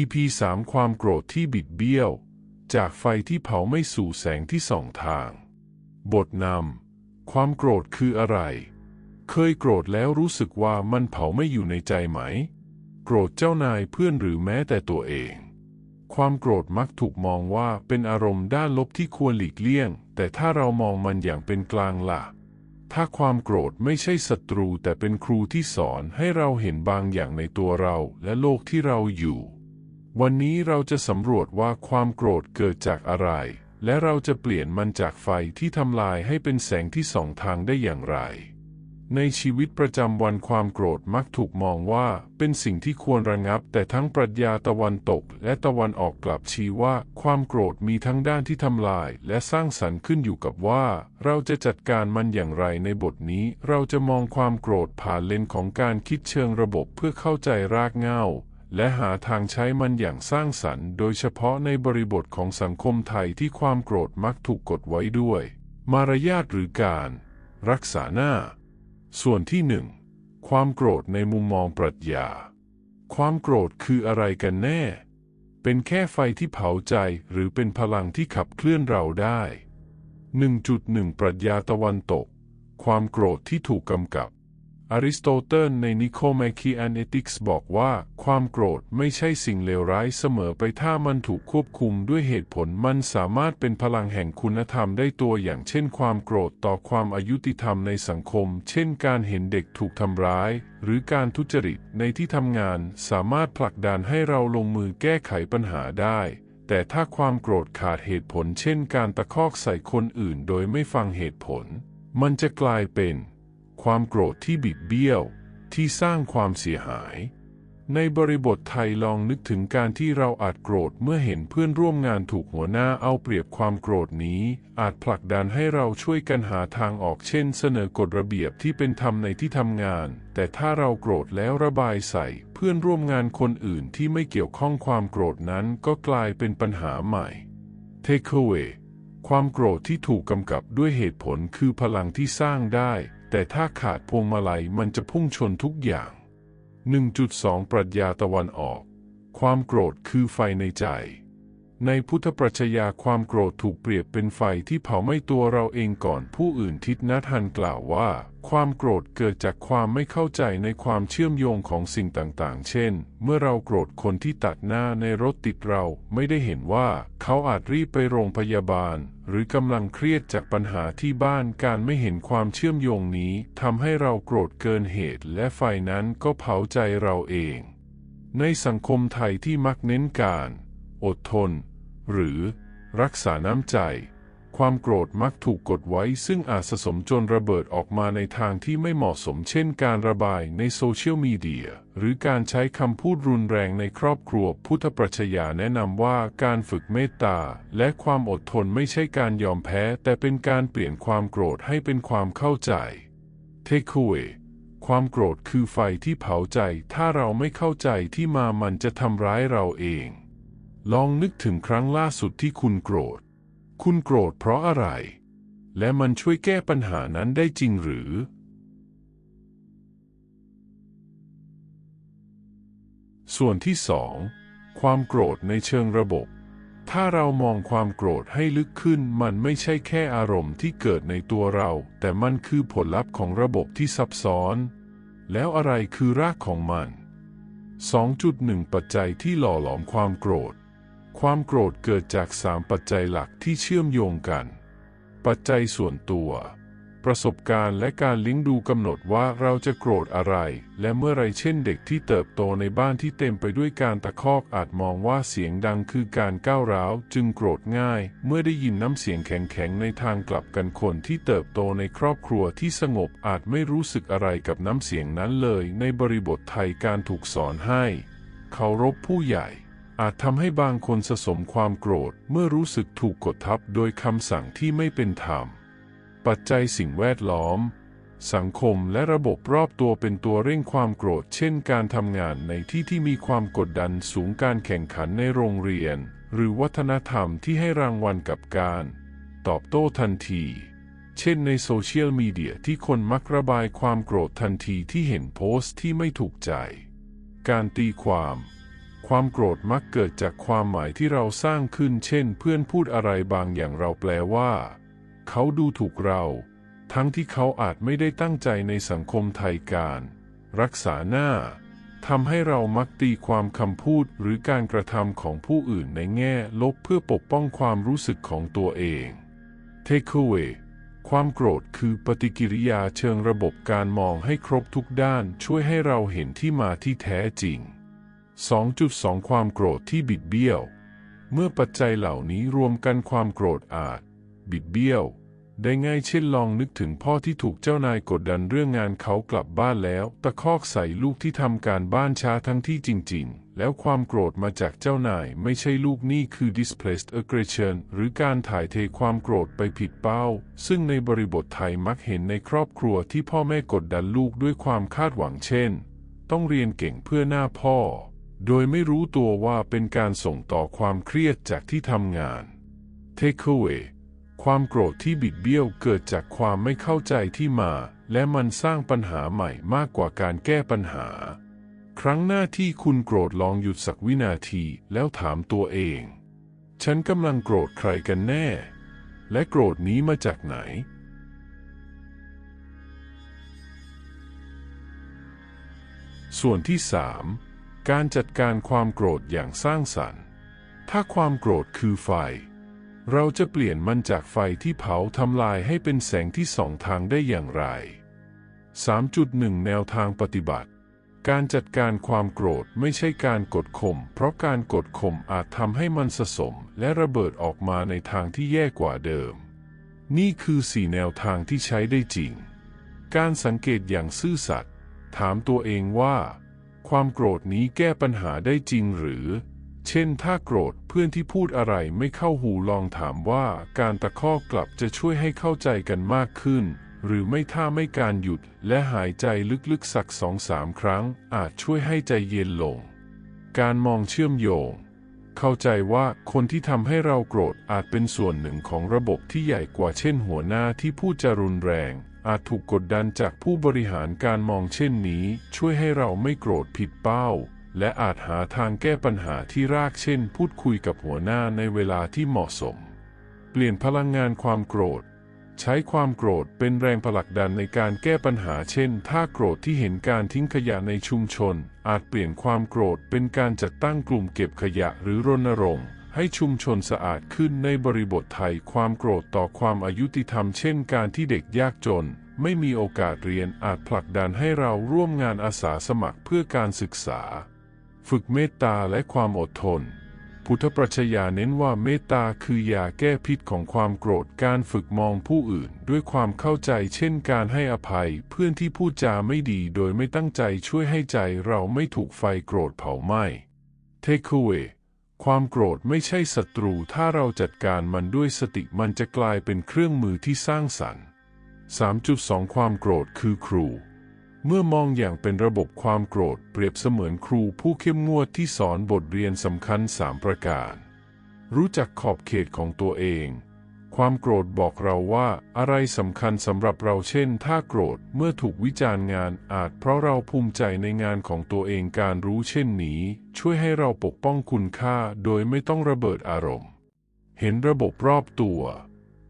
EP 3 ความโกรธที่บิดเบี้ยว จากไฟที่เผาไม่สู่แสงที่ส่องทาง บทนำความโกรธคืออะไร เคยโกรธแล้วรู้สึกว่ามันเผาไม่อยู่ในใจไหม โกรธเจ้านายเพื่อนหรือแม้แต่ตัวเอง ความโกรธมักถูกมองว่าเป็นอารมณ์ด้านลบที่ควรหลีกเลี่ยง แต่ถ้าเรามองมันอย่างเป็นกลางล่ะ ถ้าความโกรธไม่ใช่ศัตรูแต่เป็นครูที่สอนให้เราเห็นบางอย่างในตัวเราและโลกที่เราอยู่ วันนี้เราจะสำรวจว่าความโกรธเกิดจากอะไร และเราจะเปลี่ยนมันจากไฟที่ทำลายให้เป็นแสงที่ส่องทางได้อย่างไร ในชีวิตประจำวันความโกรธมักถูกมองว่าเป็นสิ่งที่ควรระงับ แต่ทั้งปรัชญาตะวันตกและตะวันออกกลับชี้ว่า ความโกรธมีทั้งด้านที่ทำลาย และสร้างสรรค์ขึ้นอยู่กับว่า เราจะจัดการมันอย่างไรในบทนี้ เราจะมองความโกรธผ่านเลนของการคิดเชิงระบบเพื่อเข้าใจรากเหง้า และหาทางใช้มันอย่างสร้างสรรค์ โดยเฉพาะในบริบทของสังคมไทยที่ความโกรธมักถูกกดไว้ด้วย มารยาทหรือการ รักษาหน้า ส่วนที่หนึ่งความโกรธในมุมมองปรัชญา ความโกรธคืออะไรกันแน่ เป็นแค่ไฟที่เผาใจหรือเป็นพลังที่ขับเคลื่อนเราได้ 1.1 ปรัชญาตะวันตก ความโกรธที่ถูกกำกับ อริสโตเติลในนิโคแมคีแอนเอติกส์บอกว่า ความโกรธไม่ใช่สิ่งเลวร้ายเสมอไปถ้ามันถูกควบคุมด้วยเหตุผลมันสามารถเป็นพลังแห่งคุณธรรมได้ตัวอย่างเช่นความโกรธต่อความอายุติธรรมในสังคม เช่นการเห็นเด็กถูกทำร้าย หรือการทุจริตในที่ทำงานสามารถผลักดันให้เราลงมือแก้ไขปัญหาได้ แต่ถ้าความโกรธขาดเหตุผล เช่น การตะคอกใส่คนอื่นโดยไม่ฟังเหตุผล มันจะกลายเป็น ความโกรธที่บิดเบี้ยว ที่สร้างความเสียหาย ในบริบทไทยลองนึกถึงการที่เราอาจโกรธเมื่อเห็นเพื่อนร่วมงานถูกหัวหน้าเอาเปรียบความโกรธนี้ อาจผลักดันให้เราช่วยกันหาทางออกเช่น เสนอกฎระเบียบที่เป็นธรรมในที่ทำงาน แต่ถ้าเราโกรธแล้วระบายใส่ เพื่อนร่วมงานคนอื่นที่ไม่เกี่ยวข้องความโกรธนั้นก็กลายเป็นปัญหาใหม่ Takeaway ความโกรธที่ถูกกำกับด้วยเหตุผลคือพลังที่สร้างได้ แต่ถ้าขาดพวงมาลัยมันจะพุ่งชนทุกอย่าง 1.2 ปรัชญาตะวันออก ความโกรธคือไฟในใจ ในพุทธปรัชญาความโกรธถูกเปรียบเป็นไฟที่เผาไหม้ตัวเราเองก่อนผู้อื่นทิศนัทันกล่าวว่า ความโกรธเกิดจากความไม่เข้าใจในความเชื่อมโยงของสิ่งต่างๆ เช่น เมื่อเราโกรธคนที่ตัดหน้าในรถติดเราไม่ได้เห็นว่า เขาอาจรีบไปโรงพยาบาล หรือกำลังเครียดจากปัญหาที่บ้านการไม่เห็นความเชื่อมโยงนี้ทำให้เราโกรธเกินเหตุ และไฟนั้นก็เผาใจเราเอง ในสังคมไทยที่มักเน้นการ อดทน หรือรักษาน้ำใจ ความโกรธมักถูกกดไว้ซึ่งอาจสะสมจนระเบิดออกมาในทางที่ไม่เหมาะสมเช่นการระบายในโซเชียลมีเดีย หรือการใช้คำพูดรุนแรงในครอบครัวพุทธปรัชญาแนะนำว่าการฝึกเมตตา และความอดทนไม่ใช่การยอมแพ้ แต่เป็นการเปลี่ยนความโกรธให้เป็นความเข้าใจ Takeaway ความโกรธคือไฟที่เผาใจ ถ้าเราไม่เข้าใจที่มามันจะทำร้ายเราเอง ลองนึกถึงครั้งล่าสุดที่คุณโกรธ คุณโกรธเพราะอะไร และมันช่วยแก้ปัญหานั้นได้จริงหรือ ส่วนที่สองความโกรธในเชิงระบบ ถ้าเรามองความโกรธให้ลึกขึ้น มันไม่ใช่แค่อารมณ์ที่เกิดในตัวเรา แต่มันคือผลลัพธ์ของระบบที่ซับซ้อน แล้วอะไรคือรากของมัน 2.1 ปัจจัยที่หล่อหลอมความโกรธ ความโกรธเกิดจากสามปัจจัยหลักที่เชื่อมโยงกัน ปัจจัยส่วนตัว ประสบการณ์และการลิงก์ดูกำหนดว่าเราจะโกรธอะไร และเมื่อไรเช่นเด็กที่เติบโตในบ้านที่เต็มไปด้วยการตะคอกอาจมองว่าเสียงดังคือการก้าวร้าว จึงโกรธง่าย เมื่อได้ยินน้ำเสียงแข็งๆในทางกลับกันคนที่เติบโตในครอบครัวที่สงบอาจไม่รู้สึกอะไรกับน้ำเสียงนั้นเลย ในบริบทไทยการถูกสอนให้ เคารพผู้ใหญ่ อาจทำให้บางคนสะสมความโกรธเมื่อรู้สึกถูกกดทับโดยคำสั่งที่ไม่เป็นธรรม ปัจจัยสิ่งแวดล้อม สังคมและระบบรอบตัวเป็นตัวเร่งความโกรธ เช่นการทำงานในที่ที่มีความกดดันสูงการแข่งขันในโรงเรียน หรือวัฒนธรรมที่ให้รางวัลกับการ ตอบโต้ทันที เช่นในโซเชียลมีเดียที่คนมักระบายความโกรธทันทีที่เห็นโพสต์ที่ไม่ถูกใจ การตีความ ความโกรธมักเกิดจากความหมายที่เราสร้างขึ้น เช่น เพื่อนพูดอะไรบางอย่างเราแปลว่า เขาดูถูกเรา ทั้งที่เขาอาจไม่ได้ตั้งใจในสังคมไทยการ รักษาหน้าทำให้เรามักตีความคำพูดหรือการกระทำของผู้อื่นในแง่ลบเพื่อปกป้องความรู้สึกของตัวเอง Takeaway ความโกรธคือปฏิกิริยาเชิงระบบการมองให้ครบทุกด้านช่วยให้เราเห็นที่มาที่แท้จริง 2.2 ความโกรธที่บิดเบี้ยว เมื่อปัจจัยเหล่านี้รวมกันความโกรธอาจ บิดเบี้ยว ได้ง่ายเช่นลองนึกถึงพ่อที่ถูกเจ้านายกดดันเรื่องงานเขากลับบ้านแล้ว ตะคอกใส่ลูกที่ทำการบ้านช้าทั้งที่จริง ๆ แล้วความโกรธมาจากเจ้านายไม่ใช่ลูกนี่คือ displaced aggression หรือการถ่ายเทความโกรธไปผิดเป้า ซึ่งในบริบทไทยมักเห็นในครอบครัวที่พ่อแม่กดดันลูกด้วยความคาดหวังเช่น ต้องเรียนเก่งเพื่อหน้าพ่อ โดยไม่รู้ตัวว่าเป็นการส่งต่อความเครียดจากที่ทำงาน Takeaway ความโกรธที่บิดเบี้ยวเกิดจากความไม่เข้าใจที่มา และมันสร้างปัญหาใหม่มากกว่าการแก้ปัญหา ครั้งหน้าที่คุณโกรธลองหยุดสักวินาทีแล้วถามตัวเอง ฉันกำลังโกรธใครกันแน่ และโกรธนี้มาจากไหน ส่วนที่3 การจัดการความโกรธอย่างสร้างสรรค์ ถ้าความโกรธคือไฟ เราจะเปลี่ยนมันจากไฟที่เผาทำลายให้เป็นแสงที่สองทางได้อย่างไร 3.1 แนวทางปฏิบัติ การจัดการความโกรธไม่ใช่การกดข่ม เพราะการกดข่มอาจทำให้มันสะสม และระเบิดออกมาในทางที่แย่กว่าเดิม นี่คือสี่แนวทางที่ใช้ได้จริง การสังเกตอย่างซื่อสัตย์ ถามตัวเองว่า ความโกรธนี้แก้ปัญหาได้จริงหรือ เช่นถ้าโกรธเพื่อนที่พูดอะไรไม่เข้าหูลองถามว่าการตะคอกกลับจะช่วยให้เข้าใจกันมากขึ้น หรือไม่ถ้าไม่การหยุดและหายใจลึกๆสักสองสามครั้ง อาจช่วยให้ใจเย็นลง การมองเชื่อมโยง เข้าใจว่าคนที่ทำให้เราโกรธอาจเป็นส่วนหนึ่งของระบบที่ใหญ่กว่าเช่นหัวหน้าที่พูดจารุนแรง อาจถูกกดดันจากผู้บริหารการมองเช่นนี้ ช่วยให้เราไม่โกรธผิดเป้า และอาจหาทางแก้ปัญหาที่รากเช่น พูดคุยกับหัวหน้าในเวลาที่เหมาะสม เปลี่ยนพลังงานความโกรธ ใช้ความโกรธเป็นแรงผลักดันในการแก้ปัญหาเช่น ถ้าโกรธที่เห็นการทิ้งขยะในชุมชน อาจเปลี่ยนความโกรธเป็นการจัดตั้งกลุ่มเก็บขยะหรือรณรงค์ ให้ชุมชนสะอาดขึ้นในบริบทไทยความโกรธต่อความอายุติธรรมเช่นการที่เด็กยากจน ไม่มีโอกาสเรียนอาจผลักดันให้เราร่วมงานอาสาสมัครเพื่อการศึกษา ฝึกเมตตาและความอดทน พุทธปรัชญาเน้นว่าเมตตาคือยาแก้พิษของความโกรธการฝึกมองผู้อื่น ด้วยความเข้าใจเช่นการให้อภัย เพื่อนที่พูดจาไม่ดีโดยไม่ตั้งใจช่วยให้ใจเราไม่ถูกไฟโกรธเผาไหม้ Takeaway ความโกรธไม่ใช่ศัตรู ถ้าเราจัดการมันด้วยสติมันจะกลายเป็นเครื่องมือที่สร้างสรรค์ 3.2 ความโกรธคือครู เมื่อมองอย่างเป็นระบบความโกรธเปรียบเสมือนครูผู้เข้มงวดที่สอนบทเรียนสำคัญ 3 ประการ รู้จักขอบเขตของตัวเอง ความโกรธบอกเราว่าอะไรสำคัญสำหรับเราเช่น ถ้าโกรธเมื่อถูกวิจารณ์งานอาจเพราะเราภูมิใจในงานของตัวเองการรู้เช่นนี้ ช่วยให้เราปกป้องคุณค่าโดยไม่ต้องระเบิดอารมณ์ เห็นระบบรอบตัว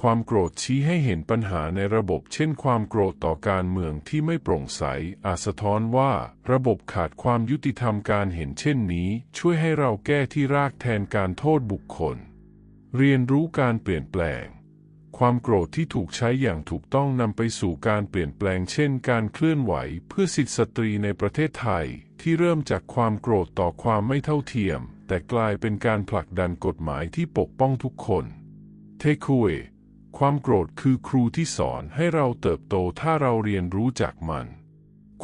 ความโกรธชี้ให้เห็นปัญหาในระบบ เช่น ความโกรธต่อการเมืองที่ไม่โปร่งใส อาจสะท้อนว่า ระบบขาดความยุติธรรมการเห็นเช่นนี้ ช่วยให้เราแก้ที่รากแทนการโทษบุคคล เรียนรู้การเปลี่ยนแปลง ความโกรธที่ถูกใช้อย่างถูกต้องนำไปสู่การเปลี่ยนแปลง เช่น การเคลื่อนไหวเพื่อสิทธิสตรีในประเทศไทย ที่เริ่มจากความโกรธต่อความไม่เท่าเทียม แต่กลายเป็นการผลักดันกฎหมายที่ปกป้องทุกคน Takeaway ความโกรธคือครูที่สอนให้เราเติบโตถ้าเราเรียนรู้จากมัน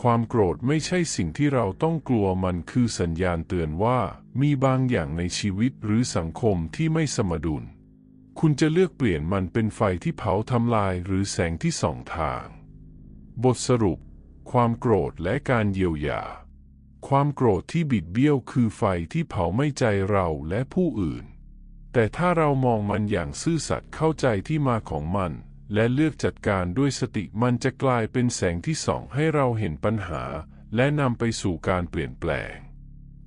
ความโกรธไม่ใช่สิ่งที่เราต้องกลัวมันคือสัญญาณเตือนว่ามีบางอย่างในชีวิตหรือสังคมที่ไม่สมดุล คุณจะเลือกเปลี่ยนมันเป็นไฟที่เผาทำลายหรือแสงที่ส่องทาง บทสรุป ความโกรธและการเยียวยา ความโกรธที่บิดเบี้ยวคือไฟที่เผาไม่ใจเราและผู้อื่น แต่ถ้าเรามองมันอย่างซื่อสัตย์เข้าใจที่มาของมัน และเลือกจัดการด้วยสติมันจะกลายเป็นแสงที่ส่องให้เราเห็นปัญหา และนำไปสู่การเปลี่ยนแปลง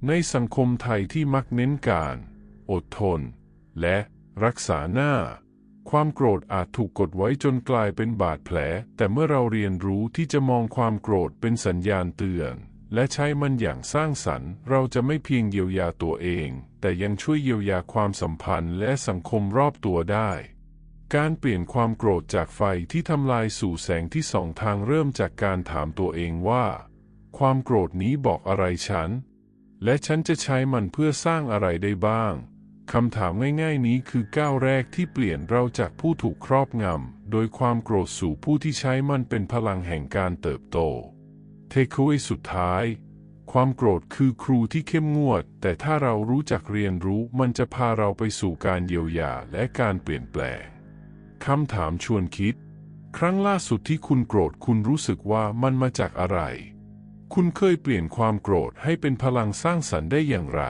ในสังคมไทยที่มักเน้นการ อดทน และรักษาหน้า ความโกรธอาจถูกกดไว้จนกลายเป็นบาดแผล แต่เมื่อเราเรียนรู้ที่จะมองความโกรธเป็นสัญญาณเตือน และใช้มันอย่างสร้างสรรค์ เราจะไม่เพียงเยียวยาตัวเอง แต่ยังช่วยเยียวยาความสัมพันธ์และสังคมรอบตัวได้ การเปลี่ยนความโกรธจากไฟที่ทำลายสู่แสงที่ส่องทางเริ่มจากการถามตัวเองว่า ความโกรธนี้บอกอะไรฉัน และฉันจะใช้มันเพื่อสร้างอะไรได้บ้างคำถามง่ายๆนี้คือก้าวแรกที่เปลี่ยนเราจากผู้ถูกครอบงำ โดยความโกรธสู่ผู้ที่ใช้มันเป็นพลังแห่งการเติบโต เทคเวสุดท้าย ความโกรธคือครูที่เข้มงวด แต่ถ้าเรารู้จักเรียนรู้มันจะพาเราไปสู่การเยียวยาและการเปลี่ยนแปลง คำถามชวนคิด ครั้งล่าสุดที่คุณโกรธคุณรู้สึกว่ามันมาจากอะไร คุณเคยเปลี่ยนความโกรธให้เป็นพลังสร้างสรรค์ได้อย่างไร